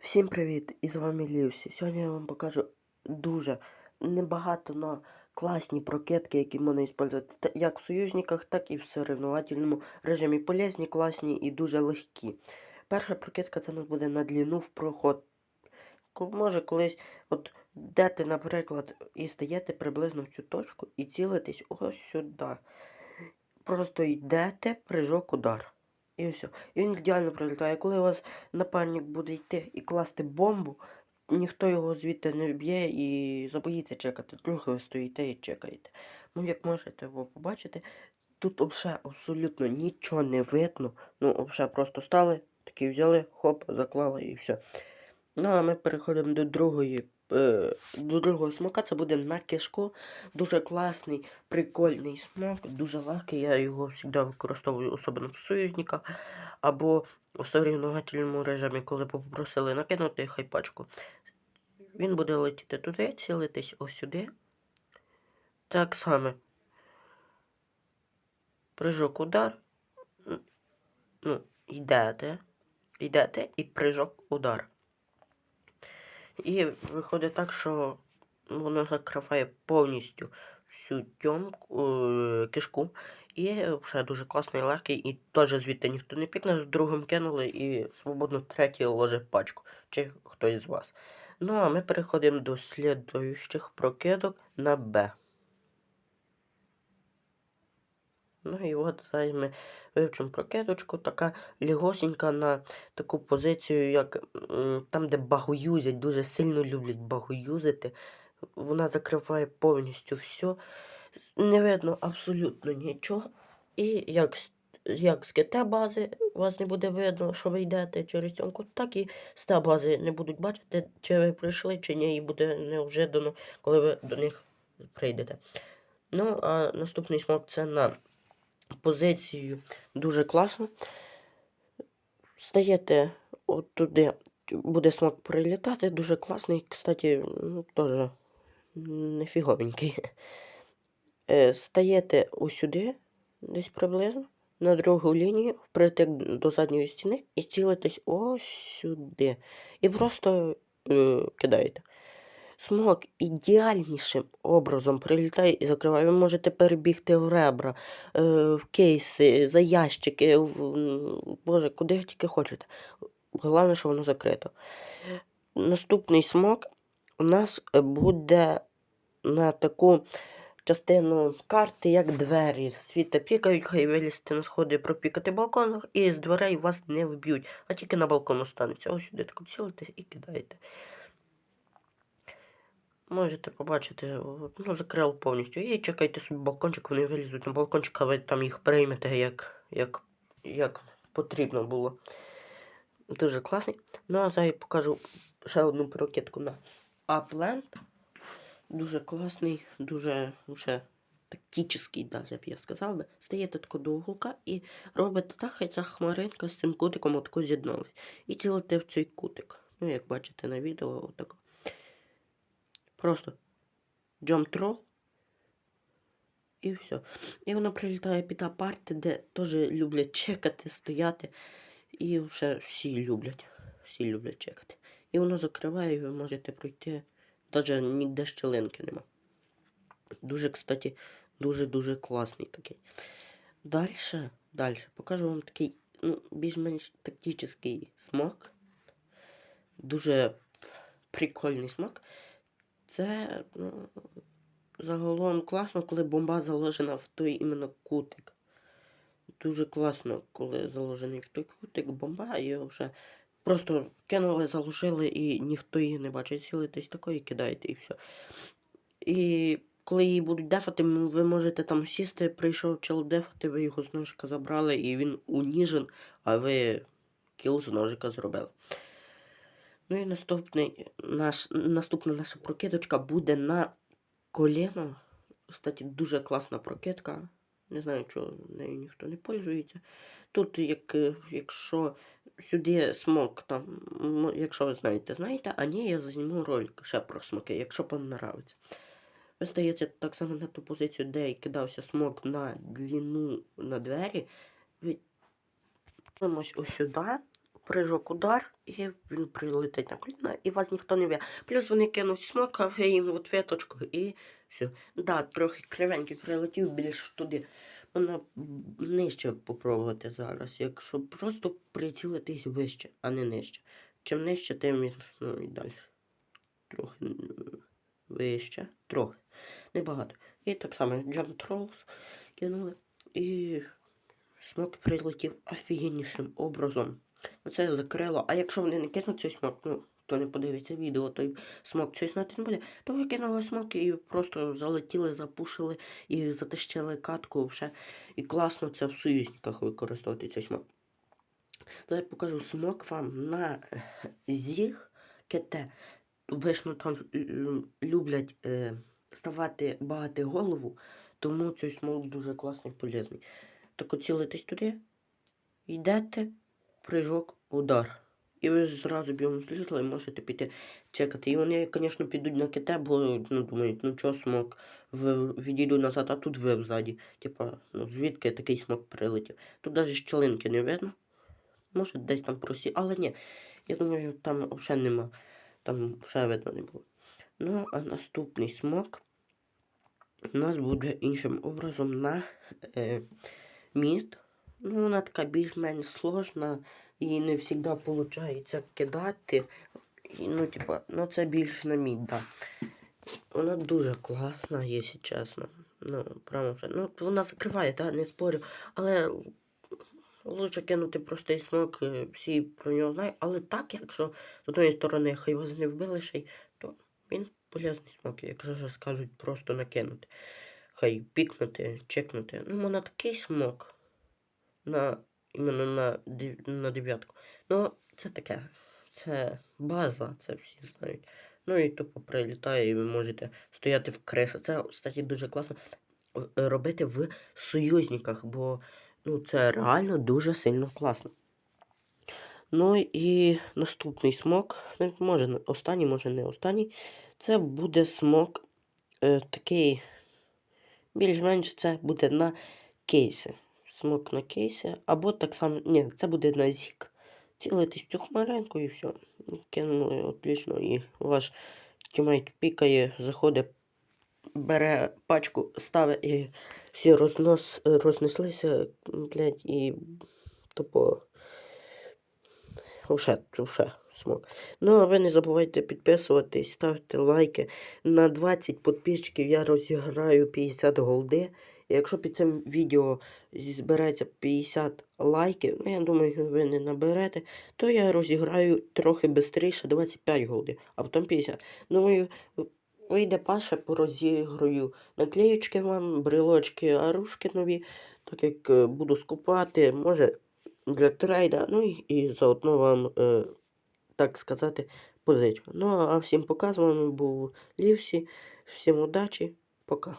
Всім привіт! І з вами Лівсі. Сьогодні я вам покажу дуже небагато, но класні прокидки, які можна використовувати як в союзниках, так і в соревновательному режимі. Полезні, класні і дуже легкі. Перша прокидка це у нас буде на длину в проход. Може колись, от де наприклад, і стаєте приблизно в цю точку і цілитесь ось сюди. Просто йдете, прыжок, удар. І все. І він ідеально пролітає. Коли у вас напарник буде йти і класти бомбу, ніхто його звідти не вб'є і забоїться чекати. Трохи ви стоїте і чекаєте. Ну, як можете ви побачити, тут взагалі абсолютно нічого не видно. Ну, взагалі просто стали, такі взяли, хоп, заклали і все. Ну, а ми переходимо до другої. е, До другого смока це буде на кишку. Дуже класний, прикольний смок, дуже легкий. Я його завжди використовую особливо в союзниках або у соревновательному режимі, коли попросили накинути хайпачку. Він буде летіти туди, цілитись ось сюди. Так само. Прыжок удар. Ну, йдете. Йдете і прыжок удар. І виходить так, що воно закриває повністю всю тьомку, е, кишку. І вже дуже класний, легкий, і теж звідти ніхто не пікне, з другим кинули і свободно третій ложе пачку, чи хтось з вас. Ну, а ми переходимо до слідуючих прокидок на Б. Ну і от зараз ми вивчимо прокидочку, така лігосенька на таку позицію, як там, де багоюзять, дуже сильно люблять багоюзити. Вона закриває повністю все. Не видно абсолютно нічого. І як, як з КТ бази вас не буде видно, що ви йдете через цьомку, так і з Т бази не будуть бачити, чи ви прийшли, чи ні, і буде неожиданно, коли ви до них прийдете. Ну, а наступний смок це на позицію дуже класно. Стаєте от туди, буде смок прилітати, дуже класний. Кстати, ну, теж нефіговенький. Е, Стаєте усюди, десь приблизно, на другу лінію, впритик до задньої стіни і цілитесь ось сюди. І просто е, кидаєте. Смок ідеальнішим образом прилітає і закриває. Ви можете перебігти в ребра, е, в кейси, за ящики, в, Боже, куди тільки хочете. Головне, що воно закрито. Наступний смок у нас буде на таку частину карти, як двері. Світа пікають, хай вилізти на сходи, пропікати балкон, і з дверей вас не вб'ють, а тільки на балкон останеться. Ось сюди так цілитесь і кидаєте. Можете побачити, ну, закрив повністю. І чекайте собі балкончик, вони вилізуть на балкончик, а ви там їх приймете, як, як, як потрібно було. Дуже класний. Ну, а зараз я покажу ще одну прокидку на Upland. Дуже класний, дуже вже тактичний, навіть б я сказав би. Стаєте тако до уголка і робите так, хай ця хмаринка з цим кутиком отако з'єдналась. І цілите в цей кутик. Ну, як бачите на відео, отако. Просто jump troll. І все. І воно прилітає під апарти, де теж люблять чекати, стояти. І вже всі люблять. Всі люблять чекати. І воно закриває, і ви можете пройти. Навіть ніде щелинки нема. Дуже, кстати, дуже-дуже класний такий. Далі, далі покажу вам такий, ну, більш-менш тактичний смак. Дуже прикольний смак. Це ну, загалом класно, коли бомба заложена в той іменно кутик. Дуже класно, коли заложений в той кутик бомба, і вже просто кинули, заложили і ніхто її не бачить. Цілитесь такої кидаєте і все. І коли її будуть дефати, ви можете там сісти, прийшов чел дефати, ви його з ножика забрали, і він уніжен, а ви кіл з ножика зробили. Ну і наступний наш, наступна наша прокидочка буде на коліно. Кстати, дуже класна прокидка. Не знаю, чого нею ніхто не пользується. Тут, як, е, якщо сюди смок, там, якщо ви знаєте, знаєте, а ні, я зніму ролик ще про смоки, якщо вам нравиться. Ви так само на ту позицію, де кидався смок на длину на двері. Ви ось ось сюди, прыжок удар, і він прилетить на коліна, і вас ніхто не в'є. Плюс вони кинуть смок, ви їм в ответочку, і все. Да, трохи кривенький прилетів більш туди. Можна нижче попробувати зараз, якщо просто прицілитись вище, а не нижче. Чим нижче, тим він, ну і далі. Трохи вище, трохи. Небагато. І так само Jump Trolls кинули. І смок прилетів офігеннішим образом. Ну, Це закрило. А якщо вони не кинуть цей смок, ну, хто не подивиться відео, той смок цей знати не буде, то ви кинули смок і просто залетіли, запушили і затищили катку вже. І класно це в союзниках використовувати цей смок. То я покажу смок вам на зіг КТ. Обично там люблять е, ставати багати голову, тому цей смок дуже класний і полезний. Так от цілитесь туди, йдете, прыжок, удар. І ви зразу б'ємо злізли і можете піти чекати. І вони, звісно, підуть на КТ, бо ну, думають, ну чого смок, в, відійду назад, а тут ви взаді. Типа, ну звідки такий смок прилетів. Тут навіть щелинки не видно. Може, десь там просі, але ні. Я думаю, там взагалі нема. Там ще видно не було. Ну, а наступний смок у нас буде іншим образом на е, міст. Ну, вона така більш-менш сложна і не завжди виходить кидати. Ну, типа, ну це більш на мід, да. Вона дуже класна, якщо чесно. Ну, прямо вже. Ну, вона закриває, так, не спорю. Але лучше кинути простий смок, е, всі про нього знають. Але так, якщо з одної сторони хай вас не вбили ще й, то він полезний смок, якщо ж скажуть просто накинути. Хай пікнути, чекнути. Ну, вона такий смок на іменно на, на дев'ятку. Ну, це таке. Це база, це всі знають. Ну і тупо прилітає, і ви можете стояти в криші. Це, кстати, дуже класно е, робити в союзниках, бо ну, це реально дуже сильно класно. Ну і наступний смок, ну, може останній, може не останній. Це буде смок е, такий, більш-менш це буде на кейси. Смок на кейси, або так само, ні, це буде на зік. Цілитись цю хмаринку і все. Кинули отлично, і ваш тімейт пікає, заходить, бере пачку, ставить і всі рознос, рознеслися, блядь, і тупо. Уше, уше, смок. Ну, а ви не забувайте підписуватись, ставте лайки. На 20 підписчиків я розіграю 50 голди. Якщо під цим відео збереться 50 лайків, ну я думаю, ви не наберете, то я розіграю трохи швидше 25 голди, а потім 50. Думаю, вийде Паша, порозіграю наклеючки вам, брелочки, арушки нові, так як е, буду скупати, може для трейда, ну і, заодно вам, е, так сказати, позичу. Ну а всім пока, був Лівсі, всім удачі, пока.